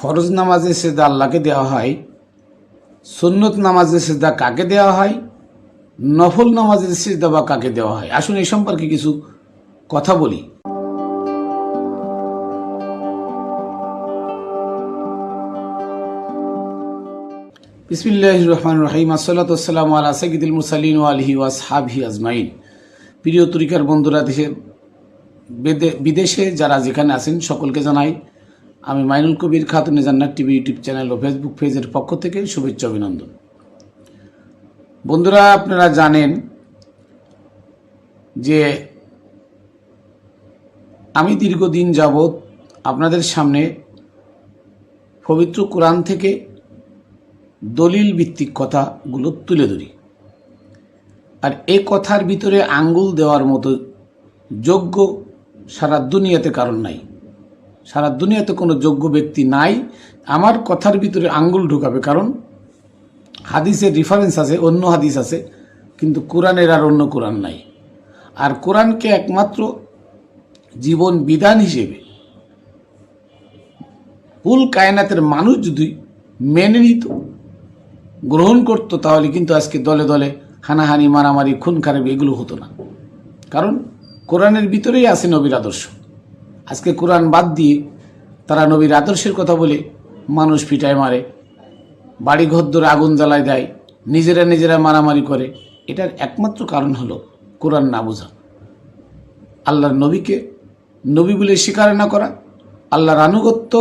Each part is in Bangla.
ফরজ নামাজে সেদা আল্লাহকে দেওয়া হয়, সুন্নত নামাজের সেদা কাকে দেওয়া হয়, নফল নামাজের সেদা বা কাকে দেওয়া হয়? আসুন এই সম্পর্কে কিছু কথা বলি। বিসমিল্লাহ রহমান রহিম। আসসালাতাম আলা সঈদুল মুসালিন আলহি ওয়াসহাবহি আজমাইন। প্রিয় তরিকার বন্ধুরা, দেশে বিদেশে যারা যেখানে আছেন, সকলকে জানাই আমি Mainul Kabir Khatune Jannat TV YouTube channel ও ফেসবুক পেজের পক্ষ থেকে শুভেচ্ছা অভিনন্দন। বন্ধুরা, আপনারা জানেন যে আমি দীর্ঘদিন যাবৎ আপনাদের সামনে পবিত্র কোরআন থেকে দলিল ভিত্তিক কথাগুলো তুলে ধরি। আর এ কথার ভিতরে আঙ্গুল দেওয়ার মতো যোগ্য সারা দুনিয়াতে কারণ নাই। সারা দুনিয়াতে কোনো যোগ্য ব্যক্তি নাই। আমার কথার ভিতরে আঙ্গুল ঢুকাবে, কারণ হাদিসের রেফারেন্স আছে, অন্য হাদিস আছে, কিন্তু কোরআনের আর অন্য কোরআন নাই। আর কোরআনকে একমাত্র জীবন বিধান হিসেবে কুল কায়নাতের মানুষ যদি মেনে নিত, গ্রহণ করতো, তাহলে কিন্তু আজকে দলে দলে হানাহানি, মারামারি খুন খারাপ এগুলো হতো না। কারণ কোরআনের ভিতরেই আছে নবীর আদর্শ। আজকে কোরআন বাদ দিয়ে তারা নবীর আদর্শের কথা বলে মানুষ পিটায় মারে বাড়ি ঘরদোর আগুন জ্বালায় দেয়, নিজেরা নিজেরা মারামারি করে। এটার একমাত্র কারণ হলো কোরআন না বোঝা। আল্লাহর নবীকে নবী বলে স্বীকার না করা, আল্লাহর আনুগত্য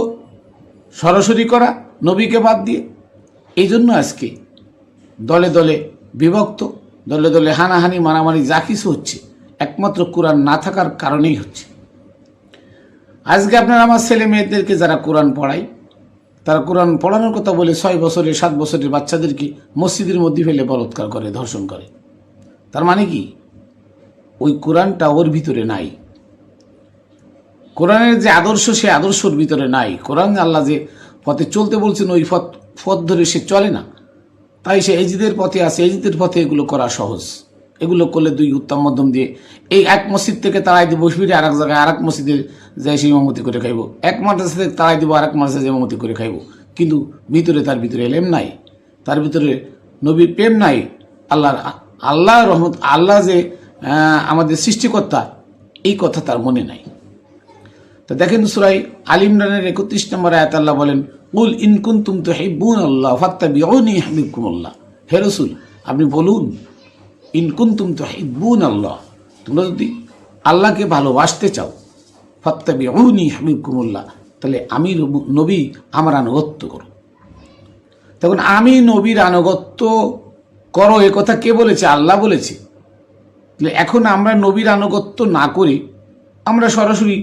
সরাসরি করা, নবীকে বাদ দিয়ে। এই জন্য আজকে দলে দলে বিভক্ত, দলে দলে হানাহানি মারামারি যা কিছু হচ্ছে, একমাত্র কোরআন না থাকার কারণেই হচ্ছে। আজকে আপনার আমার ছেলে মেয়েদেরকে যারা কোরআন পড়ায়, তারা কোরআন পড়ানোর কথা বলে ছয় বছরের, সাত বছরের বাচ্চাদেরকে মসজিদের মধ্যে ফেলে বলৎকার করে, ধর্ষণ করে। তার মানে কি? ওই কোরআনটা ওর ভিতরে নাই। কোরআনের যে আদর্শ, সে আদর্শর ভিতরে নাই। কোরআন আল্লাহ যে পথে চলতে বলছেন, ওই পথ পথ ধরে সে চলে না। তাই সে এজিদের পথে আছে। এজিদের পথে এগুলো করা সহজ। এগুলো করলে দুই উত্তম মধ্যম দিয়ে এই এক মসজিদ থেকে তারাই দিব বসবিরে আর এক জায়গায় আর এক মসজিদে যাই সে ইমামতি করে খাইব। এক মাদ্রাসা থেকে তারাই দিব আর এক মাদ্রাসা ইমামতি করে খাইব। কিন্তু ভিতরে তার ভিতরে এলেম নাই, তার ভিতরে নবীর প্রেম নাই, আল্লাহর আল্লাহ রহমত, আল্লাহ যে আমাদের সৃষ্টিকর্তা, এই কথা তার মনে নাই। তো দেখেন সুরাই আল ইমরানের একত্রিশ নম্বর আয়াত আল্লাহ বলেন, উল ইনকুন তুম তো হেবুন আল্লাহ ফাত্তাবি অনি হাবিবকুম আল্লাহ হে রসুল, আপনি বলুন ইনকুন তুম তো হেবুন আল্লাহ। তোমরা যদি আল্লাহকে ভালোবাসতে চাও ফাত্তাবি অনি হাবিবকুমুল্লাহ তাহলে আমি নবী আমার আনুগত্য করো। তখন আমি নবীর আনুগত্য করো, এ কথা কে বলেছে? আল্লাহ বলেছে। এখন আমরা নবীর আনুগত্য না করে আমরা সরাসরি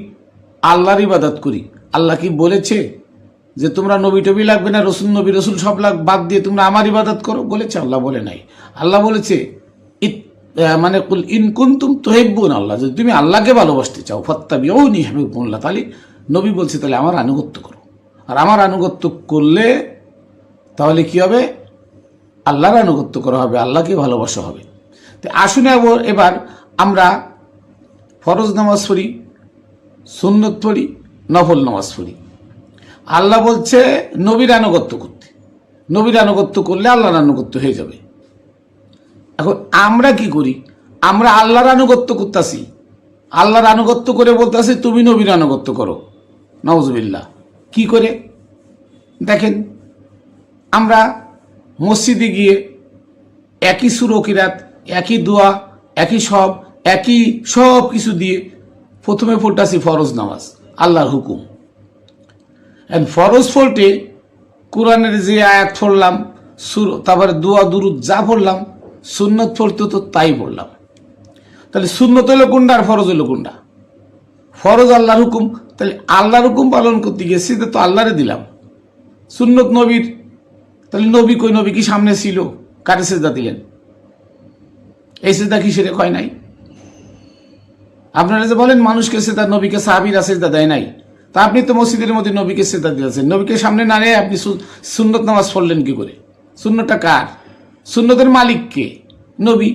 আল্লাহর ইবাদত করি। আল্লাহ কি বলেছে যে তোমরা নবী টবি লাগবে না, রসুল নবী, রসুল সব লাগ, বাদ দিয়ে তোমরা আমার ইবাদত করো? বলেছে, আল্লাহ বলে নাই। আল্লাহ বলেছে মানে কুল ইনকুন তুম তোহেব্বুন আল্লাহ, যদি তুমি আল্লাহকে ভালোবাসতে চাও ফত্তাবি ও নি হাবিবুল্লাহ, তাহলে নবী বলছে, তাহলে আমার আনুগত্য করো। আর আমার আনুগত্য করলে তাহলে কি হবে? আল্লাহর আনুগত্য করা হবে, আল্লাহকে ভালোবাসা হবে। তো আসুন এবার আমরা ফরজ নামাজ পড়ি, সুন্নত পড়ি, নফল নামাজ পড়ি। আল্লাহ বলছে, নবীর আনুগত্য করতে। নবীর আনুগত্য করলে আল্লাহর আনুগত্য হয়ে যাবে। এখন আমরা কি করি? আমরা আল্লাহর আনুগত্য করতেছি। আল্লাহর আনুগত্য করে বলতেছি, তুমি নবীর আনুগত্য করো। নওয়াজবিল্লাহ কি করে? দেখেন, আমরা মসজিদে গিয়ে একই সুরকিরাত, একই দোয়া, একই সব একই সব কিছু দিয়ে প্রথমে পড়তাছি ফরজ নামাজ, আল্লাহর হুকুম। এন্ড ফরজ ফোল্টে কোরআনের যে আয়াত পড়লাম, সুর তারপরে দোয়া, দুরুদ যা পড়লাম সুন্নত পড়তে তো তাই বললাম। তাহলে সুন্নত হলো কোনটা আর ফরজ হলো কোনটা ফরজ আল্লাহর হুকুম, তাহলে আল্লাহর হুকুম পালন করতে সেটা তো আল্লাহরে দিলাম। সুন্নত নবীর, তাহলে নবী কই, নবী কি সামনে ছিল? কারে সেজদা দিলেন? এই সেজদা কি সেরে কয় নাই? আপনারা যে বলেন, মানুষকে সেজদা, নবীকে সাহাবিরা সেজদা দেয় নাই। তা আপনি তো মসজিদের মধ্যে নবীকে সেজদা দিয়েছেন। নবীকে সামনে না রেখে আপনি সুন্নত নামাজ পড়লেন কি করে? সুন্নতটা কার? সুন্নতের মালিক কে? নবী।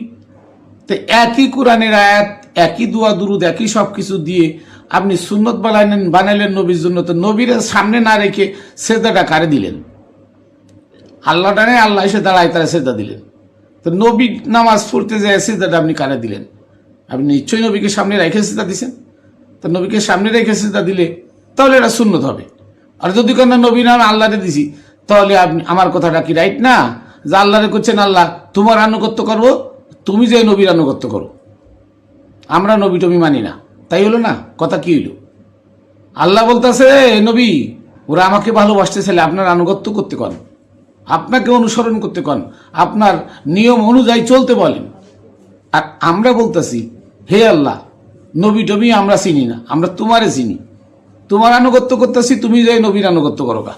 তো একই কোরআনের আয়াত, একই দোয়া, দুরুদ, একই সব কিছু দিয়ে আপনি সুন্নত বানাইলেন বানাইলেন নবীর জন্য। তো নবীর সামনে না রেখে সেদাটা কারে দিলেন? আল্লাহ টানে আল্লাহ এসে দাঁড়ায় তারা সেদা দিলেন। তো নবী নামাজ পড়তে যায় সেদাটা আপনি কারে দিলেন? আপনি নিশ্চয়ই নবীকে সামনে রেখে সেদা দিছেন। তো নবীকে সামনে রেখে সেদা দিলে তাহলে এটা সুন্নত হবে। আর যদি কোনো নবী নাম আল্লাহরে দিছি, তাহলে আপনি আমার কথাটা কি রাইট না? যে আল্লাহরে করছেন আল্লাহ, তোমার আনুগত্য করব, তুমি যে নবীর আনুগত্য করো। আমরা নবী টবি মানি না। তাই হলো না? কথা কি হইল? আল্লাহ বলতেছে নবী, ওরা আমাকে ভালোবাসতেছিল আপনার আনুগত্য করতে কন। আপনাকে অনুসরণ করতে কন। আপনার নিয়ম অনুযায়ী চলতে বলেন। আর আমরা বলতেছি, হে আল্লাহ, নবী টবি আমরা চিনি না, আমরা তোমারে চিনি। তোমার আনুগত্য করতেছি, তুমি যাই নবীর আনুগত্য করো কা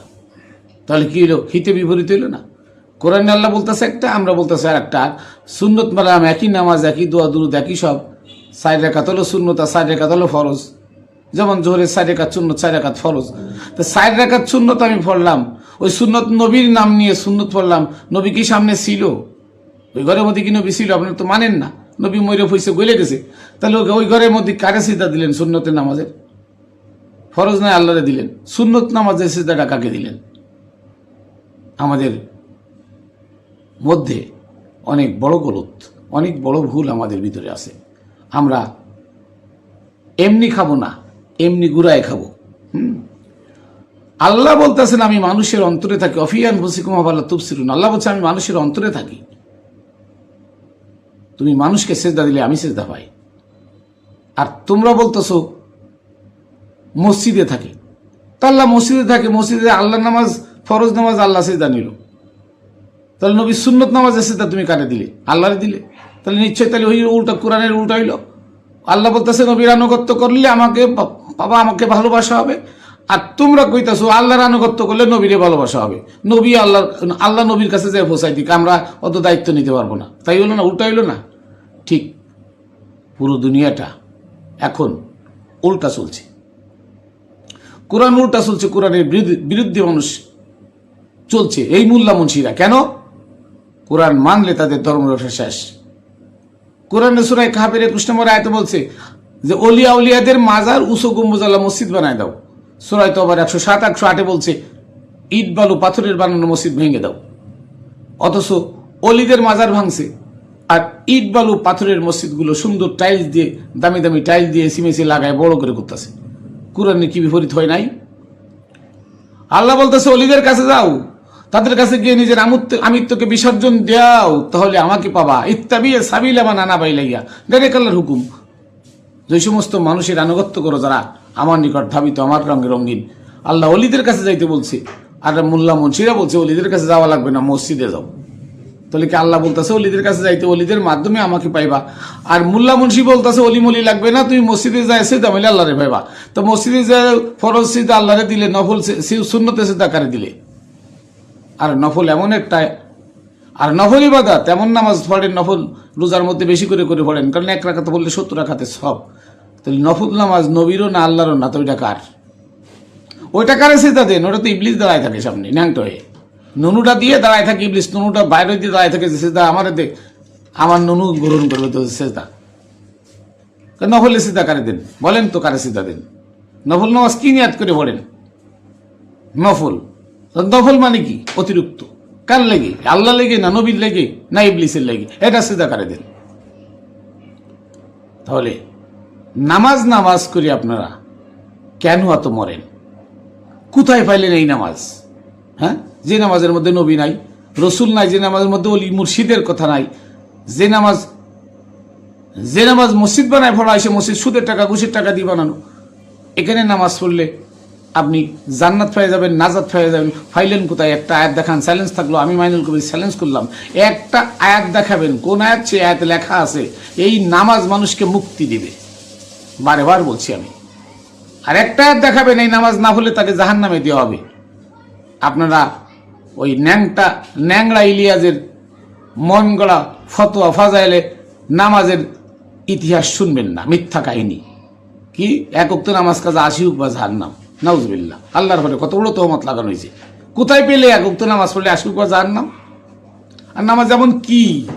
তাহলে কি হলো হিতে বিপরীত হইল না? কোরআন আল্লাহ বলতেছে একটা, আমরা বলতেছি আর একটা সুন্নত মারাম একই নামাজ, একই দোয়া, দুরুদ, একই সব। সাইড রেখাত হলো শূন্যত আর সাইড রেখাত হলো ফরজ। যেমন জোহরের সাইড রেখাত শূন্য চার রেখাত ফরজ। তো সাইড রেখাত শূন্যত আমি পড়লাম। ওই সুন্নত নবীর নাম নিয়ে সুন্নত পড়লাম। নবী কি সামনে ছিল? ওই ঘরের মধ্যে কি নবী ছিল? আপনারা তো মানেন না। নবী ময়ূর হইসে গলে গেছে। তাহলে ওকে ওই ঘরের মধ্যে কারে সিদ্ধা দিলেন সুন্নতের নামাজের? ফরজ নয় আল্লাহরে দিলেন? সুন্নত নামাজের সিদ্ধাটা কাকে দিলেন? আমাদের মধ্যে অনেক বড় গলত অনেক বড় ভুল আমাদের ভিতরে আছে। আমরা এমনি খাব না, এমনি গুড়ায় খাব। হুম? আল্লাহ বলতেছেন, আমি মানুষের অন্তরে থাকি। অফিয়ান বসিকুমা আল্লাহ তুবসিরুন। আল্লাহ বলছে, আমি মানুষের অন্তরে থাকি। তুমি মানুষকে সেজদা দিলে আমি সেজদা পাই। আর তোমরা বলতেছো, মসজিদে থাকি। তা আল্লাহ মসজিদে থাকে, মসজিদে আল্লাহ নামাজ, ফরজ নামাজ আল্লাহ সেজদা নিল। তাহলে নবী সুন্নত নামাজ তা তুমি কারে দিলে? আল্লাহরে দিলে? তাহলে নিশ্চয়ই তাহলে ওই উল্টা কোরআনের উল্টা হইল। আল্লাহ বলতেছে, নবীর আনুগত্য করলে আমাকে বাবা আমাকে ভালোবাসা হবে। আর তোমরা কইতাছো, আল্লাহর আনুগত্য করলে নবীরে ভালোবাসা হবে। নবী আল্লাহ আল্লাহ নবীর কাছে যে পৌঁছাই দিক, আমরা অত দায়িত্ব নিতে পারব না। তাই হলো না, উল্টা হইল না? ঠিক, পুরো দুনিয়াটা এখন উল্টা চলছে। কোরআন উল্টা চলছে, কোরআনের বিরুদ্ধে- বিরুদ্ধে মানুষ চলছে। এই মোল্লা মুন্সিরা। কেন? কোরআন মানলে তাদের ধর্ম ব্যবসা শেষ। কোরআন সুরাই কাহাবের একুশ নম্বর আয়তে বলছে যে, অলিয়া উলিয়াদের মাজার উসো গম্বুজাল্লাহ মসজিদ বানায় দাও। সুরাই তো আবার একশো সাত, একশো আটে বলছে, ইট, বালু, পাথরের বানানো মসজিদ ভেঙে দাও। অথচ অলিদের মাজার ভাঙছে, আর ইট, বালু, পাথরের মসজিদগুলো সুন্দর টাইলস দিয়ে, দামি দামি টাইলস দিয়ে সিমেসি লাগায় বড় করে করতেছে কোরআনে কি বিপরীত হয় নাই? আল্লাহ বলতেছে, অলিদের কাছে যাও। তাদের কাছে গিয়ে নিজের আমুত্ব আমিত্বকে বিসর্জন দাও তাহলে আমাকে পাবা। ইত্যাবিয়ে সাবিল আমার নানা বাই লাইয়া ডাইরেক্ট আল্লাহর হুকুম, যে সমস্ত মানুষের আনুগত্য করো যারা, আমার নিকট ধাবিত, আমার রঙে রঙিন। আল্লাহ অলিদের কাছে যাইতে বলছে, আর মোল্লা মুন্সিরা বলছে, অলিদের কাছে যাওয়া লাগবে না, মসজিদে যাও। তাহলে কি আল্লাহ বলতেছে, অলিদের কাছে যাইতে অলিদের মাধ্যমে আমাকে পাইবা? আর মুল্লা মুন্সি বলতেছে অলি মলি লাগবে না, তুমি মসজিদে যাই সিদ্ধা মিলে আল্লাহরে পাইবা। তো মসজিদে যায় ফরজ সিদ্ধা আল্লাহরে দিলে, নফল সুন্নতে সিদ্ধা কারে দিলে। আর নফল এমন একটা, আর নফল ইবাদত তেমন নামাজ পড়েন, নফল রোজার মধ্যে বেশি করে করে পড়েন। কারণ এক রাখাতে বললে সত্তর রাখাতে সব। তাহলে নফল নামাজ নবীরও না আল্লাহরও না, তো ওইটা কার? ওইটা কারে সেটা দেন? ওটা তো ইবলিস দাঁড়ায় থাকে সামনে, ন্যাংটো হয়ে। নুনুটা দিয়ে দাঁড়ায় থাকে ইবলিস, নুনুটা বাইরে দিয়ে দাঁড়ায় থাকে সেটা আমার দে, আমার নুনু গ্রহণ করবে তো সেটা নফলে সিদ্ধা কারে দেন? বলেন তো কারে সিদ্ধা দেন? নফল নামাজ কি নিয়াত করে পড়েন? নফল। তো নফল মানে কি? অতিরিক্ত। কার লেগে? আল্লাহ লেগে না নবীর লেগে? না ইবলিসের লেগে? এটা সিদ্ধা করে দেন। তাহলে নামাজ নামাজ করি আপনারা, কেন এত মরেন? কোথায় পাইলেন এই নামাজ? হ্যাঁ? যে নামাজের মধ্যে নবী নাই, রসুল নাই, যে নামাজের মধ্যে অলি মুর্শিদের কথা নাই, যে নামাজ যে নামাজ মসজিদ বানায় হয় সে মসজিদ সুদের টাকা, ঘুষের টাকা দিয়ে বানানো। এখানে নামাজ পড়লে আপনি জান্নাত পেয়ে যাবেন, নাজাত পেয়ে যাবেন। ফাইলেন কোথায়? একটা আয়াত দেখান চ্যালেঞ্জ থাকল। আমি মাইনুল কবির চ্যালেঞ্জ করলাম। একটা আয়াত দেখাবেন, কোন আয়াত? সে আয়াত লেখা আছে, এই নামাজ মানুষকে মুক্তি দিবে। বারে বার বলছি আমি। আর একটা আয়াত দেখাবেন, এই নামাজ না হলে তাকে জাহান নামে দেওয়া হবে। আপনারা ওই ন্যাংটা ন্যাংরা ইলিয়াজের মন গড়া ফতোয়া ফাজাইলে নামাজের ইতিহাস শুনবেন না, মিথ্যা কাহিনী। কি? এক নামাজ কাজে আশি হোক বা জাহার নাম নাউজবিল্লা আল্লাহর ফলে কত বড় তহমত লাগানো হয়েছে। কোথায় পেলে এক উক্ত নামাজ পড়লে বা জাহার নাম? আর নামাজ যেমন কি?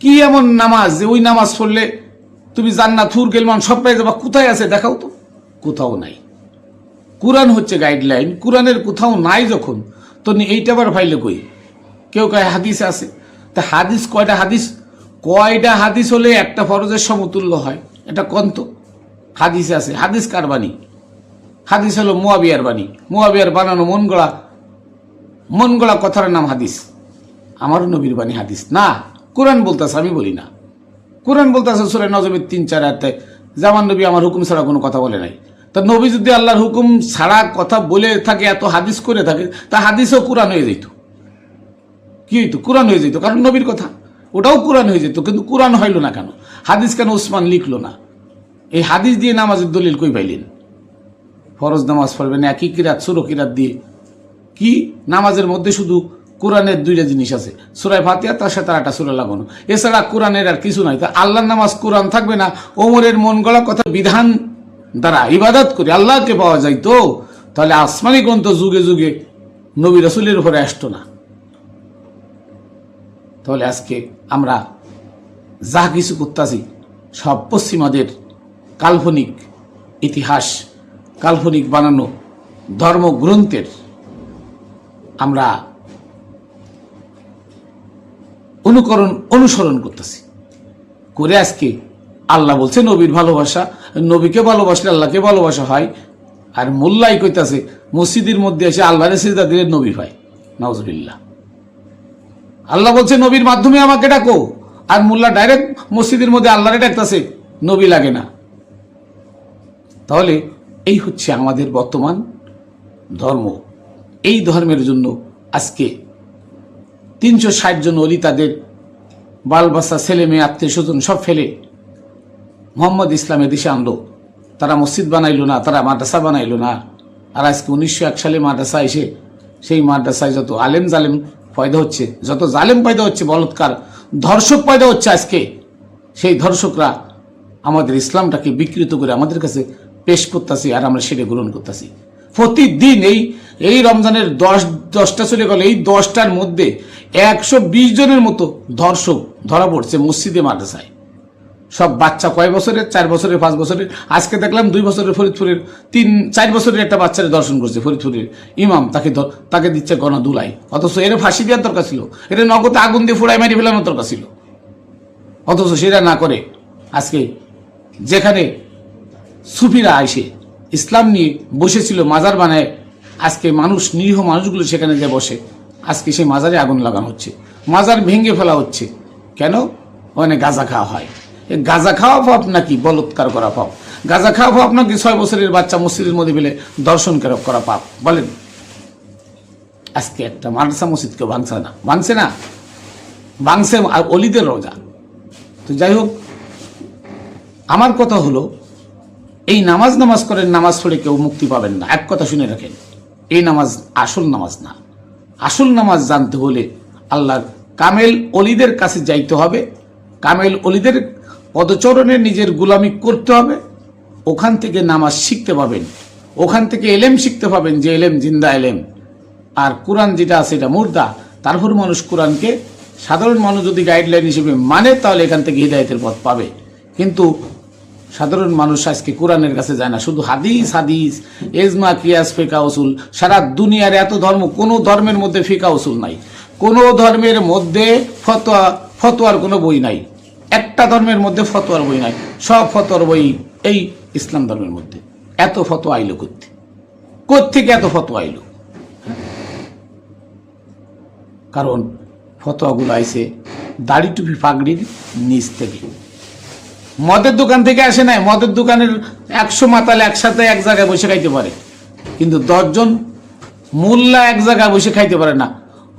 কি এমন নামাজ যে ওই নামাজ পড়লে তুমি জান্নাত থুর গেলমান সব পেয়ে যাবা? কোথায় আছে দেখাও তো। কোথাও নাই। কোরআন হচ্ছে গাইডলাইন কোরআনের কোথাও নাই যখন তো এইটা আবার ফাইলে কই? কেউ কয় হাদিসে আছে। তা হাদিস কয়টা হাদিস? কয়টা হাদিস হলে একটা ফরজের সমতুল্য হয়? এটা কন্ত হাদিসে আছে। হাদিস কার বাণী? হাদিস হলো মোয়াবিয়ার বাণী। মোয়াবিয়ার বানানো মন গড়া মন গড়া কথার নাম হাদিস। আমারও নবীর বাণী হাদিস। না, কোরআন বলতেছে, আমি বলি না। কোরআন বলতেছে সুরে নজমের তিন চার আয়াতে জামান নবী আমার হুকুম ছাড়া কোনো কথা বলে নাই। তা নবী যদি আল্লাহর হুকুম ছাড়া কথা বলে থাকে, এত হাদিস করে থাকে, তা হাদিসও কোরআন হয়ে যেত। কি হইতো? কোরআন হয়ে যেত, কারণ নবীর কথা। ওটাও কোরআন হয়ে যেত, কিন্তু কোরআন হইল না কেন? হাদিস কেন ওসমান লিখলো না? এই হাদিস দিয়ে নামাজের দলিল কই পাইলেন? ফরজ নামাজ পড়বেন, একই কিরাত সুরো কিরাত দিয়ে। কি? নামাজের মধ্যে শুধু কোরআনের দুইটা জিনিস আছে। সুরায় ফাতিয়া তার সাথে একটা সুরা লাগানো এছাড়া কোরআনের আর কিছু নাই। তা আল্লাহর নামাজ কোরআন থাকবে না। ওমরের মন গড়া কথা বিধান দ্বারা ইবাদত করে আল্লাহকে পাওয়া যায় তো? তাহলে আসমানি গ্রন্থ যুগে যুগে নবী রসুলের উপরে আসতো না। তাহলে আজকে আমরা যা কিছু করতেছি, সব পশ্চিমাদের কাল্পনিক ইতিহাস কাল্পনিক বানানো ধর্মগ্রন্থের আমরা অনুকরণ, অনুসরণ করতেছি। করে আজকে আল্লাহ বলছে, নবীর ভালোবাসা, নবীকে ভালোবাসলে আল্লাহকে ভালোবাসা হয়। আর মোল্লাই কইতাছে, মসজিদের মধ্যে এসে আল্লাহরে সিজদা দিলে নবী হয়। নওয়াজবিল্লাহ আল্লাহ বলছে, নবীর মাধ্যমে আমাকে ডাকো। আর মোল্লা ডাইরেক্ট মসজিদের মধ্যে আল্লাহরে ডাকতেছে, নবী লাগে না। তাহলে এই হচ্ছে আমাদের বর্তমান ধর্ম। এই ধর্মের জন্য আজকে তিনশো ষাট জন অলি তাদের বালবাসা ছেলে মেয়ে, আত্মীয় স্বজন সব ফেলে মোহাম্মদ ইসলামের দেশে আনলো। তারা মসজিদ বানাইল না, তারা মাদ্রাসা বানাইলো না। আর আজকে উনিশশো এক সালে মাদ্রাসা এসে সেই মাদ্রাসায় যত আলেম জালেম পয়দা হচ্ছে, যত জালেম পয়দা হচ্ছে, বলৎকার ধর্ষক পয়দা হচ্ছে আজকে। সেই ধর্ষকরা আমাদের ইসলামটাকে বিকৃত করে আমাদের কাছে পেশ করতেছি আর আমরা সেটা গ্রহণ করতেছি। প্রতিদিন এই এই রমজানের দশ, দশটা চলে গেল, এই দশটার মধ্যে একশো বিশ জনের মতো ধর্ষক ধরা পড়ছে মসজিদে, মাদ্রাসায়। সব বাচ্চা কয় বছরের? চার বছরের, পাঁচ বছরের? আজকে দেখলাম দুই বছরের ফরিদপুরের তিন, চার বছরের একটা বাচ্চারে দর্শন করছে ফরিদপুরের ইমাম, তাকে তাকে দিচ্ছে গণ দুলাই। অথচ এর ফাঁসি দেওয়ার দরকার ছিল। এর নগদে আগুন দিয়ে ফুড়াই মারি ফেলানোর দরকার ছিল। অথচ সেটা না করে আজকে যেখানে সুফিরা আইসে। ইসলাম নিয়ে বসেছিল মাজার বানায়। আজকে মানুষ, নিরীহ মানুষগুলো সেখানে যে বসে। আজকে সেই মাজারে আগুন লাগানো হচ্ছে। মাজার ভেঙে ফেলা হচ্ছে। কেন? ওখানে গাঁজা খাওয়া হয়। গাঁজা খাওয়া পাপ নাকি বলৎকার করা পাপ গাঁজা খাওয়া পাপ নাকি ছয় বছরের বাচ্চা মসজিদের মধ্যে ফেলে দর্শন করা- পাপ বলেন। আজকে একটা মাদ্রাসা মসজিদকে ভাঙছে না। ভাঙছে না। ভাঙছে অলিদের রোজা। তো যাই হোক, আমার কথা হলো এই নামাজ নামাজ করেন, নামাজ পড়ে কেউ মুক্তি পাবেন না। এক কথা শুনে রাখেন, এই নামাজ আসল নামাজ না। আসল নামাজ জানতে হলে আল্লাহর কামেল অলিদের কাছে যাইতে হবে। কামেল অলিদের পদচরণে নিজের গুলামি করতে হবে। ওখান থেকে নামাজ শিখতে পাবেন। ওখান থেকে এলেম শিখতে পাবেন যে এলেম জিন্দা এলেম। আর কোরআন যেটা আছে এটা মুর্দা। তারপর মানুষ কোরআনকে সাধারণ মানুষ যদি গাইডলাইন হিসেবে মানে তাহলে এখান থেকে হৃদায়তের পথ পাবে। কিন্তু সাধারণ মানুষ আজকে কোরআনের কাছে যায় না। শুধু হাদিস হাদিস, এজমা, কিয়াস, ফেকা উসুল, সারা দুনিয়ার এত ধর্ম, কোনো ধর্মের মধ্যে ফেকা উসুল নাই। কোনো ধর্মের মধ্যে ফতোয়া, ফতোয়ার কোনো বই নাই। একটা ধর্মের মধ্যে ফতোয়ার বই নাই। সব ফতোয়ার বই এই ইসলাম ধর্মের মধ্যে। এত ফতোয়া আইলো করতে কোথেকে এত ফতোয়া আইলো? কারণ ফতোয়াগুলো আইসে দাড়ি টুপি পাগড়ির নিচ থেকে। মদের দোকান থেকে আসে নাই, মদের দোকানের একশো মাতাল একসাথে এক জায়গায় বসে খাইতে পারে। কিন্তু দশজন মোল্লা এক জায়গায় বসে খাইতে পারে না।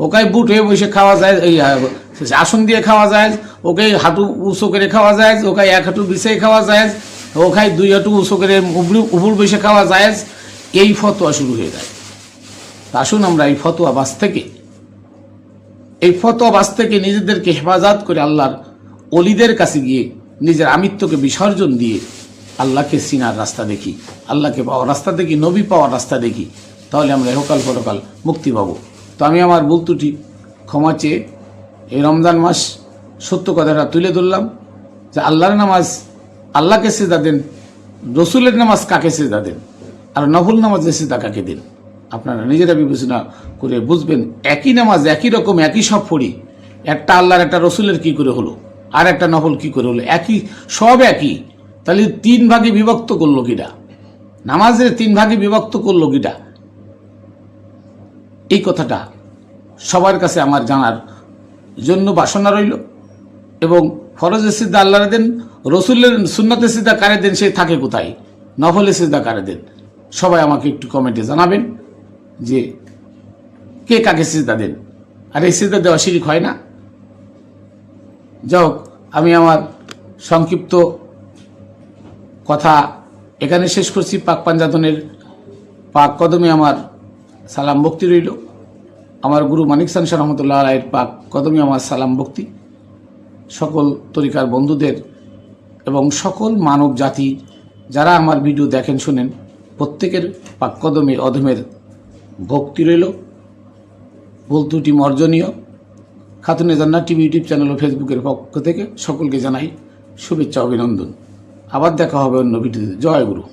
ওকাই বুট হয়ে বসে খাওয়া যায়, এই আসন দিয়ে খাওয়া যায় ওকে হাঁটু উঁচু করে খাওয়া যায় ওকে এক হাঁটু বিছিয়ে খাওয়া যায় ওখাই দুই হাঁটু উঁচু করে উপর বসে খাওয়া যায়। এই ফতোয়া শুরু হয়ে যায়। আসুন আমরা এই ফতোয়া বাস থেকে, এই ফতোয়া বাস থেকে নিজেদেরকে হেফাজত করে আল্লাহর অলিদের কাছে গিয়ে নিজের আমিত্বকে বিসর্জন দিয়ে আল্লাহকে সিনার রাস্তা দেখি, আল্লাহকে পাওয়ার রাস্তা দেখি, নবী পাওয়ার রাস্তা দেখি, তাহলে আমরা এহকাল পরকাল মুক্তি পাবো। তো আমি আমার ভুল ত্রুটি ক্ষমা চেয়ে এই রমজান মাস সত্য কথাটা তুলে ধরলাম যে আল্লাহর নামাজ, আল্লাহকে সেজদা দেন, রসুলের নামাজ কাকে সেজদা দেন, আর নফল নামাজে সেজদা কাকে দেন? আপনারা নিজেরা বিবেচনা করে বুঝবেন, একই নামাজ একই রকম, একই সব পড়ি, একটা আল্লাহর, একটা রসুলের কি করে হলো? আর একটা নফল কি করে হলো? একই, সব একই। তাহলে তিন ভাগে বিভক্ত করল কিটা? নামাজের তিন ভাগে বিভক্ত করল কিটা? এই কথাটা সবার কাছে আমার জানার জন্য বাসনা রইল। এবং ফরজের সিদ্ধা আল্লাহ দেন, রসুলের সুন্নতের সিদ্ধা কারে দেন, সে থাকে কোথায়? নফলের সিদ্ধা কারে দেন। সবাই আমাকে একটু কমেন্টে জানাবেন যে কে কাকে সিদ্ধা দেন। আর এই সিদ্ধা দেওয়া শিরিক হয় না। যাই হোক, আমি আমার সংক্ষিপ্ত কথা এখানে শেষ করছি। পাক পাঞ্জাতনের পাক কদমে আমার সালাম ভক্তি রইল। আমার গুরু মানিক সান শাহ রহমতুল্লাহ রায়ের পাক কদমে আমার সালাম ভক্তি। সকল তরিকার বন্ধুদের এবং সকল মানব জাতি যারা আমার ভিডিও দেখেন, শুনেন, প্রত্যেকের পাক কদমে, অধমের ভক্তি রইল। ভুল ত্রুটি মর্জনীয়। খাতুনে জান্নাত টিভি ইউটিউব চ্যানেল ও ফেসবুকের পক্ষ থেকে সকলকে জানাই শুভেচ্ছা, অভিনন্দন। আবার দেখা হবে অন্য ভিডিওতে। জয় গুরু।